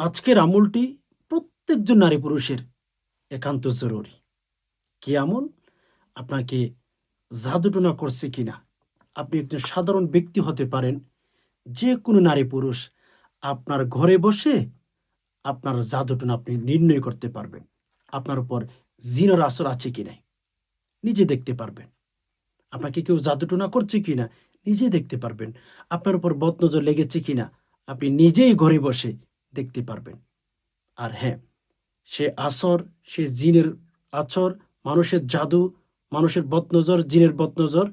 আজকের আমলটি প্রত্যেকজন নারী পুরুষের একান্ত জরুরি। কি আমল? আপনাকে জাদুটনা করছে কি না আপনি একজন সাধারণ ব্যক্তি হতে পারেন যে কোনো নারী পুরুষ আপনার ঘরে বসে আপনার জাদুটনা আপনি নির্ণয় করতে পারবেন। আপনার উপর জিনের আসর আছে কি নাই, নিজে দেখতে পারবেন। আপনাকে কেউ জাদুটনা করছে কি না নিজে দেখতে পারবেন। আপনার উপর বদনজর লেগেছে কিনা, আপনি নিজেই ঘরে বসে দেখতে পারবেন। আর হ্যাঁ সে আসর, সে জিনের আছর, মানুষের জাদু, মানুষের বদনজর, জিনের বদনজর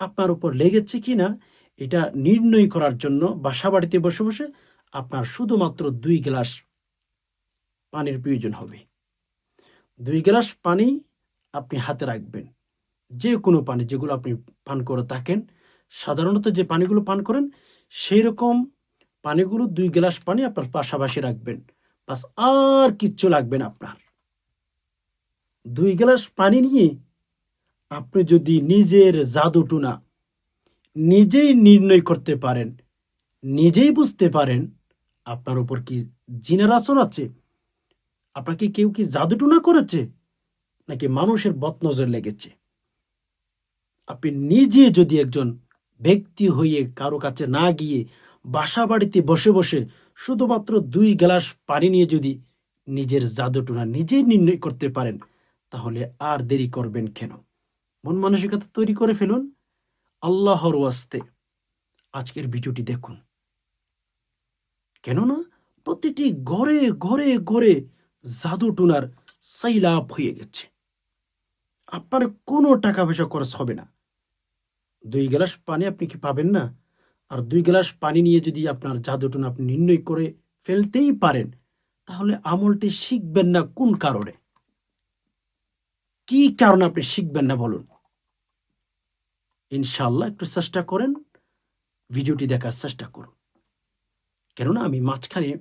আপনার উপর লেগেছে কিনা এটা নির্ণয় করার জন্য বাসা বাড়িতে বসে বসে আপনার শুধুমাত্র দুই গ্লাস পানির প্রয়োজন হবে। দুই গ্লাস পানি আপনি হাতে রাখবেন। যে কোনো পানি যেগুলো আপনি পান করে থাকেন, সাধারণত যে পানিগুলো পান করেন সেই রকম পানিগুলো দুই গ্লাস পানি আপনার পাশাপাশি রাখবেন। বাস আর কিচ্ছু লাগবে না আপনার। দুই গ্লাস পানি নিয়ে আপনি যদি নিজের জাদুটুনা নিজেই নির্ণয় করতে পারেন, নিজেই বুঝতে পারেন আপনার উপর কি জিনের আসর আছে? আপনাকে কেউ কি জাদুটুনা করেছে? নাকি মানুষের বদনজর লেগেছে? আপনি নিজে যদি একজন ব্যক্তি হয়ে কারও কাছে না গিয়ে বাসা বাড়িতে বসে বসে শুধুমাত্র দুই গ্লাস পানি নিয়ে যদি নিজের জাদুটুনা নিজেই নির্ণয় করতে পারেন, তাহলে আর দেরি করবেন কেন? মন মানসিকতা তৈরি করে ফেলুন। আল্লাহর ওয়াস্তে আজকের ভিডিওটি দেখুন। কেননা প্রতিটি ঘরে ঘরে ঘরে জাদুটুনার সাইলাপ হয়ে গেছে। আপনার কোনো টাকা পয়সা খরচ হবে না। দুই গ্লাস পানি আপনি কি পাবেন না? আর দুই গ্লাস পানি নিয়ে যদি আপনার জাদুটুনা আপনি নির্ণয় করে ফেলতেই পারেন, তাহলে আমলটি শিখবেন না কোন কারণে? কি কারণে আপনি শিখবেন না বলুন? ইনশাল্লাহ একটু চেষ্টা করেন, ভিডিওটি দেখার চেষ্টা করুন। কেননা আমি মাঝখানে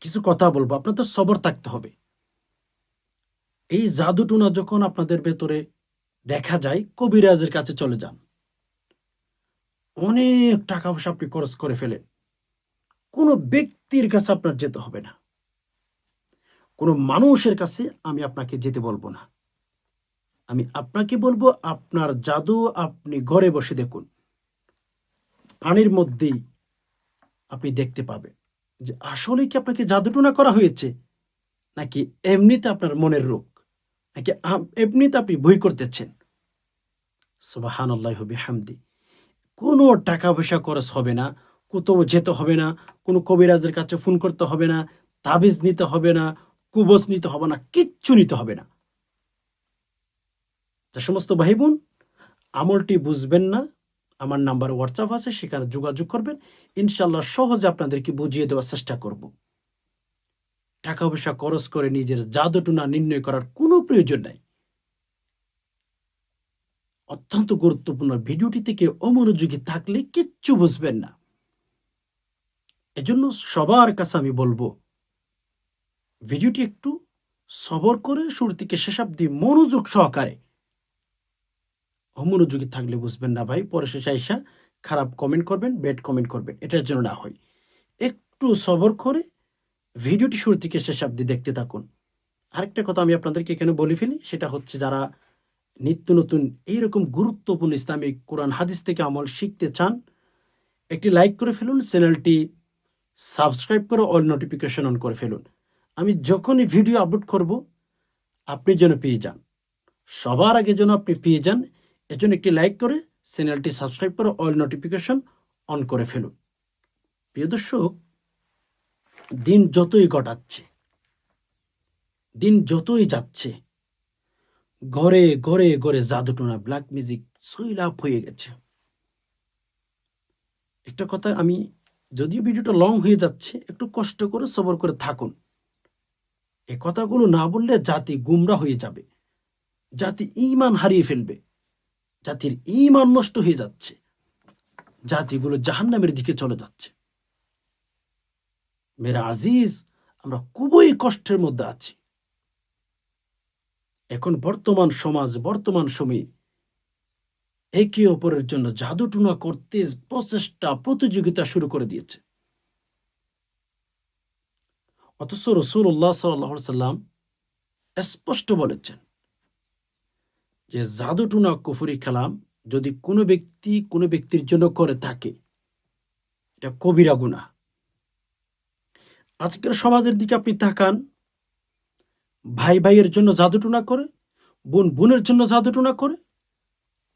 কিছু কথা বলব, আপনার তো সবর থাকতে হবে। এই জাদুটুনা যখন আপনাদের ভেতরে দেখা যায়, কবিরাজের কাছে চলে যান। অনেক টাকা পয়সা আপনি খরচ করে ফেলেন কোনো ব্যক্তির কাছে আপনার যেতে হবে না। কোনো মানুষের কাছে আমি আপনাকে যেতে বলব না। আমি আপনাকে বলব, আপনার জাদু আপনি ঘরে বসে দেখুন। পানির মধ্যেই আপনি দেখতে পাবেন যে আসলে কি আপনাকে জাদুটুনা করা হয়েছে, নাকি এমনিতে আপনার মনের রোগ, নাকি এমনিতে আপনি বই করতেছেন। সুবাহান আল্লাহ হামদি কোনো টাকা পয়সা খরচ হবে না কোথাও যেতে হবে না, কোনো কবিরাজের কাছে ফোন করতে হবে না, তাবিজ নিতে হবে না কুবজ নিতে হবে না, কিচ্ছু নিতে হবে না। যে সমস্ত ভাই বোন আমলটি বুঝবেন না, আমার নাম্বার হোয়াটসঅ্যাপ আছে, সেখানে যোগাযোগ করবেন ইনশাল্লাহ সহজে আপনাদেরকে বুঝিয়ে দেওয়ার চেষ্টা করব। টাকা পয়সা খরচ করে নিজের জাদুটুনা নির্ণয় করার কোনো প্রয়োজন নাই। অত্যন্ত গুরুত্বপূর্ণ ভিডিওটি থেকে অমনোযোগী থাকলে কিচ্ছু বুঝবেন না। এজন্য সবার কাছে আমি বলব, ভিডিওটি একটু সবর করে শুরু থেকে শেষ অব্দি মনোযোগ সহকারে। অমনোযোগী থাকলে বুঝবেন না ভাই, পরে শেষে আইসা খারাপ কমেন্ট করবেন ব্যাড কমেন্ট করবেন, এটার জন্য না হয়। একটু সবর করে ভিডিওটি শুরু থেকে শেষ অব্দি দেখতে থাকুন। আরেকটা কথা আমি আপনাদেরকে এখানে বলে ফেলি, সেটা হচ্ছে যারা নিত্য নতুন এইরকম গুরুত্বপূর্ণ ইসলামিক কোরআন হাদিস থেকে আমল শিখতে চান, একটি লাইক করে ফেলুন, চ্যানেলটি সাবস্ক্রাইব করে অল নোটিফিকেশন অন করে ফেলুন। আমি যখনই ভিডিও আপলোড করব, আপনি যেন পেয়ে যান। সবার আগে যেন আপনি পেয়ে যান, এজন্য একটি লাইক করে চ্যানেলটি সাবস্ক্রাইব করে অল নোটিফিকেশন অন করে ফেলুন। প্রিয় দর্শক, দিন যতই ঘটাচ্ছে, দিন যতই যাচ্ছে ঘরে ঘরে ঘরে জাদুটোনা ব্ল্যাক মিউজিক সৈলাভ হয়ে গেছে। একটা কথা আমি, যদিও ভিডিওটা লং হয়ে যাচ্ছে, একটু কষ্ট করে সবর করে থাকুন। এ কথাগুলো না বললে জাতি গুমরা হয়ে যাবে। জাতি ইমান হারিয়ে ফেলবে। জাতির ইমান নষ্ট হয়ে যাচ্ছে। জাতিগুলো জাহান্নামের দিকে চলে যাচ্ছে। মেরা আজিজ, আমরা খুবই কষ্টের মধ্যে আছি। এখন বর্তমান সমাজ, বর্তমান সময়ে একে অপরের জন্য জাদুটুনা করতে প্রচেষ্টা, প্রতিযোগিতা শুরু করে দিয়েছে। অথচ রসুল্লাহ সাল্লাম স্পষ্ট বলেছেন যে জাদুটুনা কুফুরি খেলাম যদি কোনো ব্যক্তি কোনো ব্যক্তির জন্য করে থাকে, এটা কবিরা গুণা আজকের সমাজের দিকে আপনি তাকান ভাই ভাইয়ের জন্য জাদুটুনা করে, বোন বোনের জন্য জাদুটুনা করে,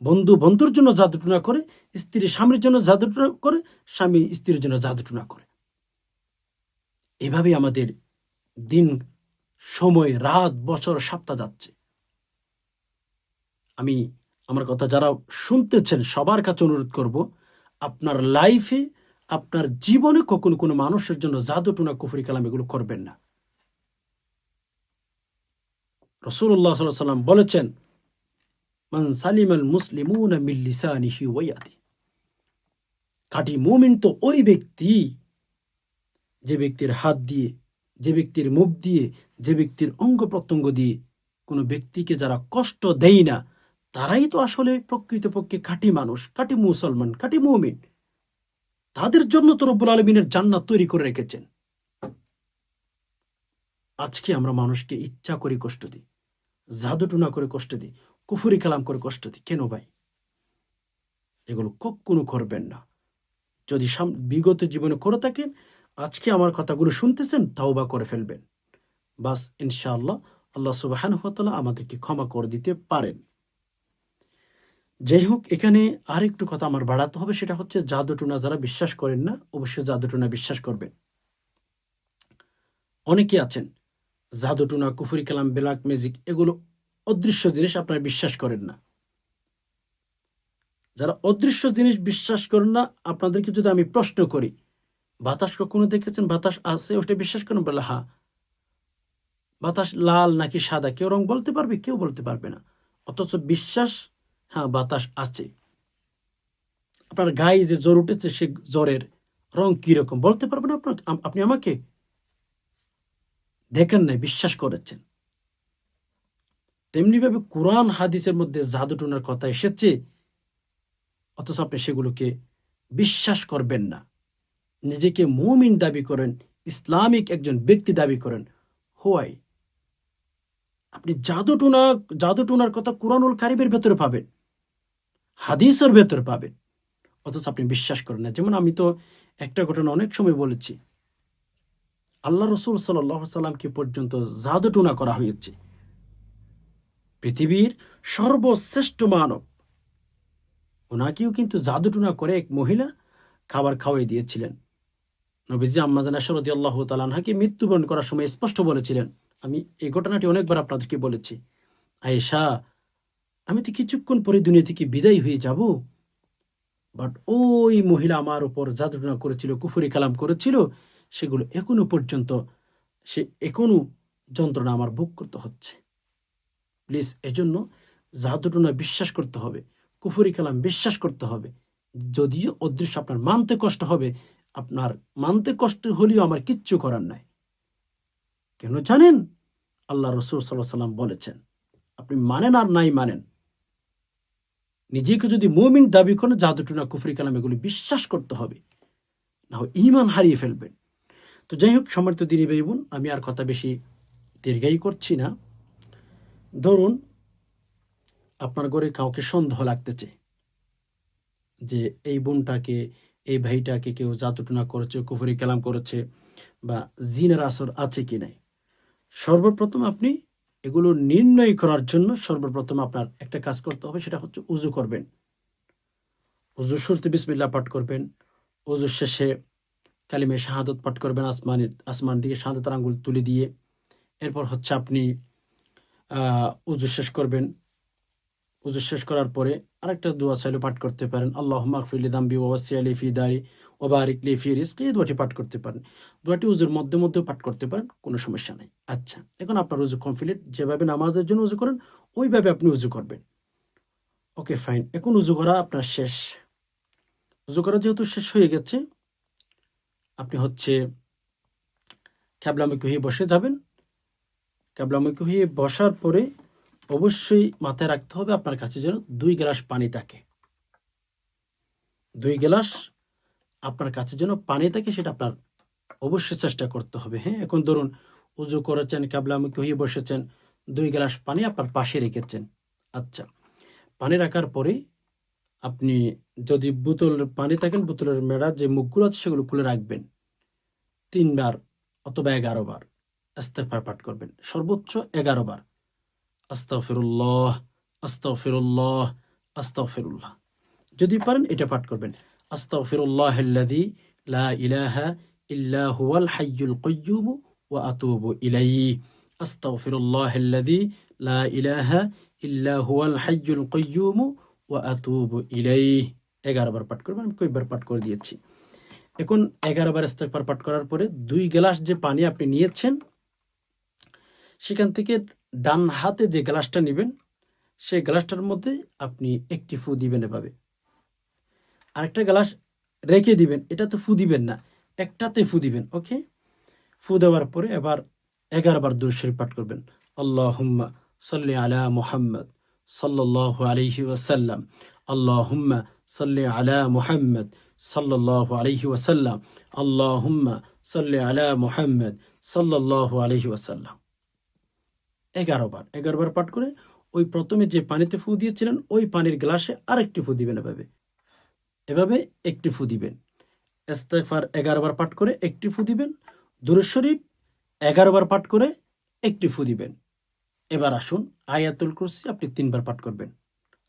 বন্ধু বন্ধুর জন্য জাদুটুনা করে, স্ত্রী স্বামীর জন্য জাদুটুনা করে, স্বামী স্ত্রীর জন্য জাদুটুনা করে। এভাবে আমাদের দিন, সময়, রাত, বছর, সপ্তাহ যাচ্ছে। আমি আমার কথা যারা শুনতেছেন, সবার কাছে অনুরোধ করব, আপনার লাইফে আপনার জীবনে কখনো কোনো মানুষের জন্য জাদুটুনা কুফরি কালাম এগুলো করবেন না। রসুল্লাহ সাল্লাম বলেছেন, মান সালিমাল মুসলিমুনা মিন লিসানিহি ওয়া খাঁটি মুমিন তো ওই ব্যক্তি, যে ব্যক্তির হাত দিয়ে, যে ব্যক্তির মুখ দিয়ে, যে ব্যক্তির অঙ্গ প্রত্যঙ্গ দিয়ে কোনো ব্যক্তিকে যারা কষ্ট দেয় না, তারাই তো আসলে প্রকৃতপক্ষে খাঁটি মানুষ, খাঁটি মুসলমান, খাঁটি মুমিন। তাদের জন্য তো রব্বুল আলমিনের জান্নাত তৈরি করে রেখেছেন। আজকে আমরা মানুষকে ইচ্ছা করে কষ্ট দিই, জাদুটুনা করে কষ্ট দিই, কুফুরি কালাম করে কষ্ট দিই। কেন ভাই? এগুলো কখনো করবেন না। যদি বিগত জীবনে করে থাকেন, আজকে আমার কথাগুলো শুনতেছেন তাও বা করে ফেলবেন। বাস, ইনশাআল্লাহ, আল্লাহ সুবাহান হতালা আমাদেরকে ক্ষমা করে দিতে পারেন। যাই হোক, এখানে আরেকটু কথা আমার বাড়াতে হবে, সেটা হচ্ছে জাদুটুনা যারা বিশ্বাস করেন না, অবশ্যই জাদুটুনা বিশ্বাস করবেন। অনেকে আছেন জাদুটুনা, কুফুরি কালাম, ব্ল্যাক ম্যাজিক এগুলো অদৃশ্য জিনিস আপনারা বিশ্বাস করেন না। যারা অদৃশ্য জিনিস বিশ্বাস করেন না, আপনাদেরকে যদি আমি প্রশ্ন করি, বাতাস কখনো দেখেছেন? বাতাস আছে, ওটা বিশ্বাস করেন? বলে হ্যাঁ। বাতাস লাল নাকি সাদা, কেউ রং বলতে পারবে, কেউ বলতে পারবে না। অথচ বিশ্বাস হ্যাঁ বাতাস আছে। আপনার গায়ে যে জ্বর উঠেছে, সে জ্বরের রং কীরকম? বলতে পারবেন আপনার আপনি আমাকে? দেখেন নাই, বিশ্বাস করেছেন। তেমনিভাবে কোরআন হাদিসের মধ্যে জাদুটুনার কথা এসেছে, অথচ আপনি সেগুলোকে বিশ্বাস করবেন না। নিজেকে মুমিন দাবি করেন, ইসলামিক একজন ব্যক্তি দাবি করেন, হোয়াই? আপনি জাদুটুনা, জাদুটুনার কথা কোরআনুল কারিমের ভেতরে পাবেন, হাদিসের ভেতরে পাবেন, অথচ আপনি বিশ্বাস করেন না। যেমন আমি তো একটা ঘটনা অনেক সময় বলেছি আল্লাহ রসুল সাল্লাহ সাল্লামকে পর্যন্ত জাদুটুনা করা হয়েছে। পৃথিবীর সর্বশ্রেষ্ঠ মানব। ওনাকেও কিন্তু জাদুটুনা করে এক মহিলা খাবার খাওয়াই দিয়েছিলেন। নবীজি আম্মাজানা শরদি আল্লাহ তালানহাকে মৃত্যুবরণ করার সময় স্পষ্ট বলেছিলেন, আমি এই ঘটনাটি অনেকবার আপনাদেরকে বলেছি। আয়েশা, আমি তো কিছুক্ষণ পরে দুনিয়া থেকে বিদায় হয়ে যাব। বাট ওই মহিলা আমার উপর জাদুটনা করেছিল, কুফুরি কালাম করেছিল সেগুলো এখনও পর্যন্ত সে এখনও যন্ত্রণা আমার ভোগ করতে হচ্ছে। প্লিজ, এজন্য জাদুটনা বিশ্বাস করতে হবে, কুফুরি কালাম বিশ্বাস করতে হবে। যদিও অদৃশ্য আপনার মানতে কষ্ট হবে, আপনার মানতে কষ্ট হলেও আমার কিচ্ছু করার নাই। কেন জানেন? আল্লাহ রসুল সাল্লাহ সাল্লাম বলেছেন, আপনি মানেন আর নাই মানেন। নিজেকে যদি মুমিন দাবি করেন জাদুটুনা কুফরি কালাম এগুলি বিশ্বাস করতে হবে না ইমান হারিয়ে ফেলবেন। তো যাই হোক সমর্থ দিনী ভাই বোন আমি আর কথা বেশি দীর্ঘায়ী করছি না। ধরুন, আপনার ঘরে কাউকে সন্দেহ লাগতেছে যে এই বোনটাকে, এই ভাইটাকে কেউ জাদুটুনা করেছে, কুফরি কালাম করেছে বা জিনের আসর আছে কি নাই। সর্বপ্রথম আপনি এগুলো নির্ণয় করার জন্য সর্বপ্রথম আপনার একটা কাজ করতে হবে, সেটা হচ্ছে উজু করবেন। উজু শুরুতে বিসমিল্লাহ পাঠ করবেন। উজু শেষে কালিমে শাহাদত পাঠ করবেন আসমানের, আসমান দিকে শাহাদতের আঙ্গুল তুলে দিয়ে। এরপর হচ্ছে আপনি উজু শেষ করবেন। উজু শেষ করার পরে আরেকটা দোয়া চাইলে পাঠ করতে পারেন। আল্লাহ মাহফিল দাম্বি ওয়াসি আলী ফি দারি ওবারিক লি ফি রিস্ক এই দোয়াটি পাঠ করতে পারেন। দোয়াটি উজুর মধ্যে মধ্যেও পাঠ করতে পারেন, কোনো সমস্যা নেই। আচ্ছা এখন আপনার উজু কমপ্লিট যেভাবে নামাজের জন্য উজু করেন, ওইভাবে আপনি উজু করবেন। ওকে ফাইন এখন উজু করা আপনার শেষ। উজু করা যেহেতু শেষ হয়ে গেছে আপনি হচ্ছে ক্যাবলামুখী হয়ে বসে যাবেন। ক্যাবলামুখী হয়ে বসার পরে অবশ্যই মাথায় রাখতে হবে আপনার কাছে যেন দুই গ্লাস পানি থাকে। দুই গ্লাস আপনার কাছে যেন পানি থাকে সেটা আপনার অবশ্যই চেষ্টা করতে হবে হ্যাঁ? এখন ধরুন উজু করেছেন কাবলামুখী হয়ে বসেছেন, দুই গ্লাস পানি আপনার পাশে রেখেছেন। আচ্ছা পানি রাখার পরে আপনি যদি বোতল পানি থাকেন, বোতলের মেড়া যে মুখগুলো আছে সেগুলো খুলে রাখবেন। তিনবার অথবা এগারো বার ইস্তেগফার পাঠ করবেন। সর্বোচ্চ এগারো বার। আস্তাগফিরুল্লাহ আস্তাগফিরুল্লাহ আস্তাগফিরুল্লাহ। যদি পারেন এটা পাঠ করবেন। আস্তাগফিরুল্লাহ আল্লাযী লা ইলাহা ইল্লা হুয়াল হাইয়ুল কাইয়্যুম ওয়া আতুবু ইলাইহি। আস্তাগফিরুল্লাহ আল্লাযী লা ইলাহা ইল্লা হুয়াল হাইয়ুল কাইয়্যুম ওয়া আতুবু ইলাইহি, এগারো বার পাঠ করবেন, আমি কয়েকবার পাঠ করে দিয়েছি। এখন এগারো বার ইস্তেগফার পাঠ করার পরে দুই গ্লাস যে পানি আপনি নিয়েছেন, সেখান থেকে ডান হাতে যে গ্লাসটা নেবেন সেই গ্লাসটার মধ্যে আপনি একটি ফু দিবেন এভাবে। আরেকটা গ্লাস রেখে দিবেন, এটা তো ফু দিবেন না, একটাতে ফু দিবেন, ওকে? ফু দেওয়ার পরে এবার এগারো বার দূর পাঠ করবেন। আল্লাহুম্মা সাল্লি আলা মুহাম্মদ। সাল্লাল্লাহু আলাইহি ওয়াসাল্লাম। আল্লাহুম্মা সাল্লি আলা মুহাম্মদ সাল্লাল্লাহু আলাইহি ওয়াসাল্লাম। আল্লাহুম্মা সাল্লি আলা মুহাম্মদ সাল্লাল্লাহু আলাইহি ওয়াসাল্লাম। এগারো বার পাঠ করে ওই প্রথমে যে পানিতে ফু দিয়েছিলেন, ওই পানির গ্লাসে আরেকটি ফু দিবেন এভাবে। এভাবে একটি ফু দিবেন। ইস্তেগফার এগারো বার পাঠ করে একটি ফু দিবেন। দুরূদ শরীফ এগারো বার পাঠ করে একটি ফু দিবেন। এবার আসুন আয়াতুল কুরসি আপনি তিনবার পাঠ করবেন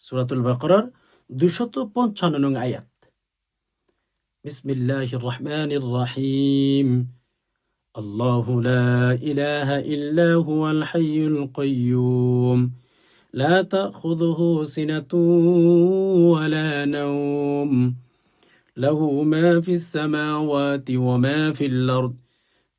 সূরাতুল বাকরার দুশত পঞ্চান্ন নং আয়াত বিসমিল্লাহির রহমানির রহিম الله لا إله إلا هو الحي القيوم لا تأخذه سنة ولا نوم له ما في السماوات وما في الأرض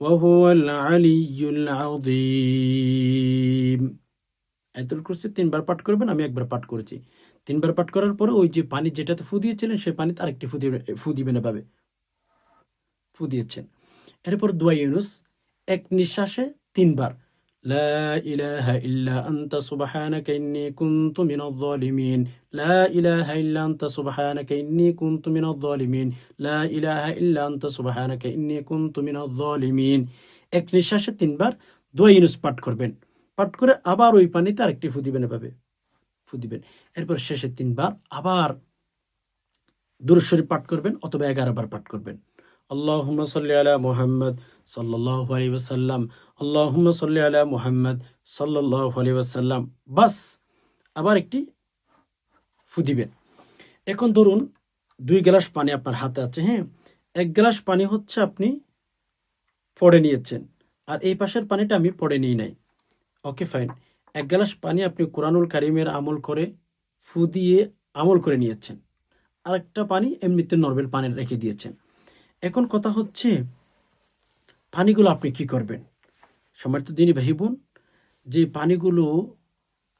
وهو العلي العظيم আয়াতুল কুরসি তিনবার পাঠ করবেন আমি একবার পাঠ করেছি তিনবার পাঠ করার পরে ওই যে পানি যেটাতে ফু দিয়েছিলেন সেই পানিতে আরেকটি ফু দিবে ফু দিবেন এভাবে ফু দিয়েছেন এরপর দোয়া ইউনুস এক নিঃশ্বাসে তিনবার লা ইলাহা ইল্লা আনতা সুবহানাকা ইন্নী কুনতু মিনাজ জালিমিন লা ইলাহা ইল্লা আনতা সুবহানাকা ইন্নী কুনতু মিনাজ জালিমিন লা ইলাহা ইল্লা আনতা সুবহানাকা ইন্নী কুনতু মিনাজ জালিমিন এক নিঃশ্বাসে তিনবার দোয়া ইউনুস পাঠ করবেন। পাঠ করে আবার ওই পানিতে আরেকটি ফু দিবেন এভাবে। ফু দিবেন। এরপর শেষে তিনবার আবার দুরূদ শরীফ পাঠ করবেন অথবা এগারো বার পাঠ করবেন। আল্লাহুম্মা সাল্লি আলা মুহাম্মদ সাল্লাল্লাহু আলাইহি ওয়াসাল্লাম আল্লাহুম্মা সাল্লি আলা মুহাম্মদ সাল্লাল্লাহু আলাইহি ওয়াসাল্লাম বাস, আবার একটি ফু দিবেন। এখন ধরুন দুই গ্লাস পানি আপনার হাতে আছে হ্যাঁ? এক গ্লাস পানি হচ্ছে আপনি পড়ে নিয়েছেন, আর এই পাশের পানিটা আমি পড়ে নিই নাই। ওকে, ফাইন। এক গ্লাস পানি আপনি কোরআনুল কারিমের আমল করে, ফু দিয়ে আমল করে নিয়েছেন। আরেকটা পানি এমনিতে নর্মাল পানি রেখে দিয়েছেন। এখন কথা হচ্ছে, পানিগুলো আপনি কি করবেন? সম্মানিত দিনই ভাই বোন যে পানিগুলো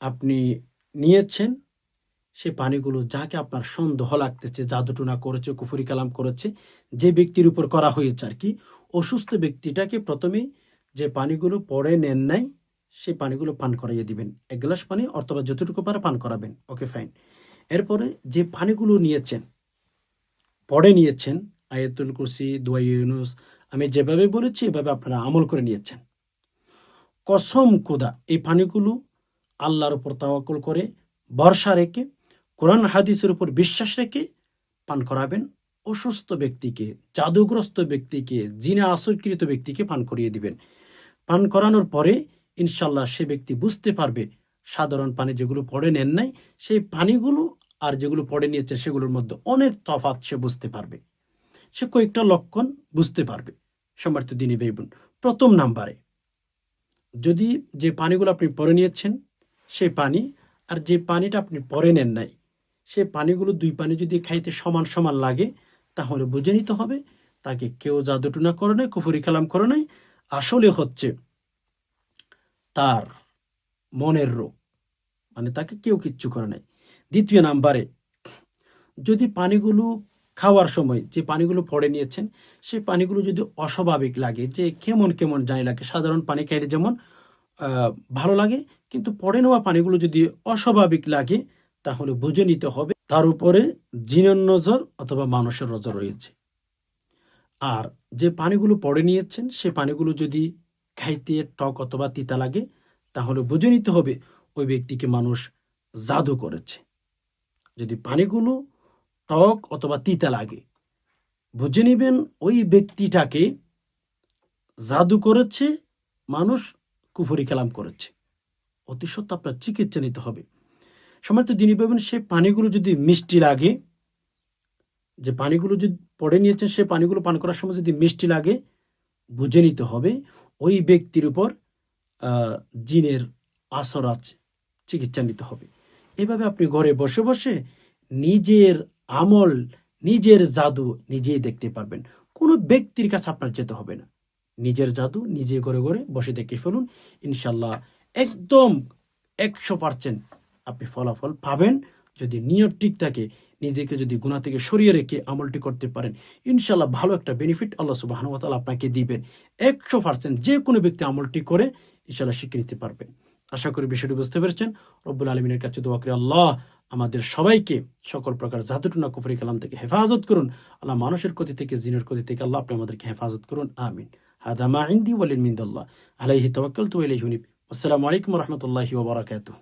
আপনি নিয়েছেন, সে পানিগুলো যাকে আপনার সন্দেহ লাগতেছে, জাদুটুনা করেছে, কুফুরি কালাম করেছে, যে ব্যক্তির উপর করা হয়েছে আর কি, অসুস্থ ব্যক্তিটাকে প্রথমে যে পানিগুলো পরে নেন নাই সেই পানিগুলো পান করাইয়ে দিবেন। এক গ্লাস পানি অথবা যতটুকু পারে পান করাবেন। Okay, fine. এরপরে যে পানিগুলো নিয়েছেন পরে নিয়েছেন আয়াতুল কুরসি, দোয়া ইউনুস। আমি যেভাবে বলেছি, এভাবে আপনারা আমল করে নিয়েছেন। কসম কোদা এই পানিগুলো আল্লাহর উপর তাওয়াক্কুল করে ভরসা রেখে, কোরআন হাদিসের উপর বিশ্বাস রেখে পান করাবেন। অসুস্থ ব্যক্তিকে, জাদুগ্রস্ত ব্যক্তিকে, জিনা আসরকৃত ব্যক্তিকে পান করিয়ে দিবেন। পান করানোর পরে ইনশাল্লাহ সে ব্যক্তি বুঝতে পারবে, সাধারণ পানি যেগুলো পড়ে নেন নাই, সেই পানিগুলো আর যেগুলো পড়ে নিয়েছে সেগুলোর মধ্যে অনেক তফাৎ সে বুঝতে পারবে। সে কয়েকটা লক্ষণ বুঝতে পারবে। সম্মানিত দিনী ভাই বোন, প্রথম নাম্বারে, যদি যে পানিগুলো আপনি পরে নিয়েছেন সেই পানি আর যে পানিটা আপনি পরে নেন নাই, সে পানিগুলো দুই পানি যদি খাইতে সমান সমান লাগে, তাহলে বুঝে নিতে হবে তাকে কেউ জাদুটুনা করে নাই, কুফুরি কালাম করে নাই। আসলে হচ্ছে তার মনের রোগ মানে তাকে কেউ কিচ্ছু করে নাই। দ্বিতীয় নাম্বারে, যদি পানিগুলো খাওয়ার সময় যে পানিগুলো পড়ে নিয়েছেন, সেই পানিগুলো যদি অস্বাভাবিক লাগে, যে কেমন কেমন জানি লাগে, সাধারণ পানি খাইলে যেমন ভালো লাগে, কিন্তু পড়ে নেওয়া পানিগুলো যদি অস্বাভাবিক লাগে, তাহলে বুঝে নিতে হবে তার উপরে জিনের নজর অথবা মানুষের নজর রয়েছে। আর যে পানিগুলো পড়ে নিয়েছেন, সে পানিগুলো যদি খাইতে টক অথবা তিতা লাগে, তাহলে বুঝে নিতে হবে ওই ব্যক্তিকে মানুষ জাদু করেছে। যদি পানিগুলো টক অথবা তিতা লাগে। বুঝে নেবেন ওই ব্যক্তিটাকে জাদু করেছে, মানুষ কুফরি কালাম করেছে। অতি সত্য আপনার চিকিৎসা নিতে হবে। সময় তো পাবেন সে পানিগুলো যদি মিষ্টি লাগে, যে পানিগুলো যদি পড়ে নিয়েছেন, সে পানিগুলো পান করার সময় যদি মিষ্টি লাগে, বুঝে নিতে হবে ওই ব্যক্তির উপর জিনের আসর আছে, চিকিৎসা নিতে হবে। এভাবে আপনি ঘরে বসে বসে নিজের আমল নিজের জাদু নিজেই দেখতে পারবেন। কোনো ব্যক্তির কাছে আপনার যেতে হবে না। নিজের জাদু নিজে করে করে বসে দেখে ফেলুন। ইনশাল্লাহ একদম একশো পার্সেন্ট আপনি ফলাফল পাবেন। যদি নিয়ত ঠিক থাকে, নিজেকে যদি গুণা থেকে সরিয়ে রেখে আমলটি করতে পারেন ইনশাল্লাহ ভালো একটা বেনিফিট আল্লাহ সুবাহানুতাল আপনাকে দিবেন। একশো পার্সেন্ট যে কোনো ব্যক্তি আমলটি করে ইনশাল্লাহ শিখে নিতে পারবেন আশা করি বিষয়টি বুঝতে পেরেছেন। রব্বুল আলমিনের কাছে দোয়া আল্লাহ আমাদের সবাইকে সকল প্রকার জাদুটুনা কুফরি কালাম থেকে হেফাজত করুন। আল্লাহ মানুষের ক্ষতি থেকে, জিনের ক্ষতি থেকে আল্লাহ আপনি আমাদেরকে হেফাজত করুন। আমিন। হাদা মা ইন্দি ওয়ালিন মিন্দাল্লাহ। আলাইহি তাওয়াক্কালতু ওয়া ইলাইহি হুনিব আসসালামু আলাইকুম ওয়া রাহমাতুল্লাহি ওয়া বারাকাতুহু।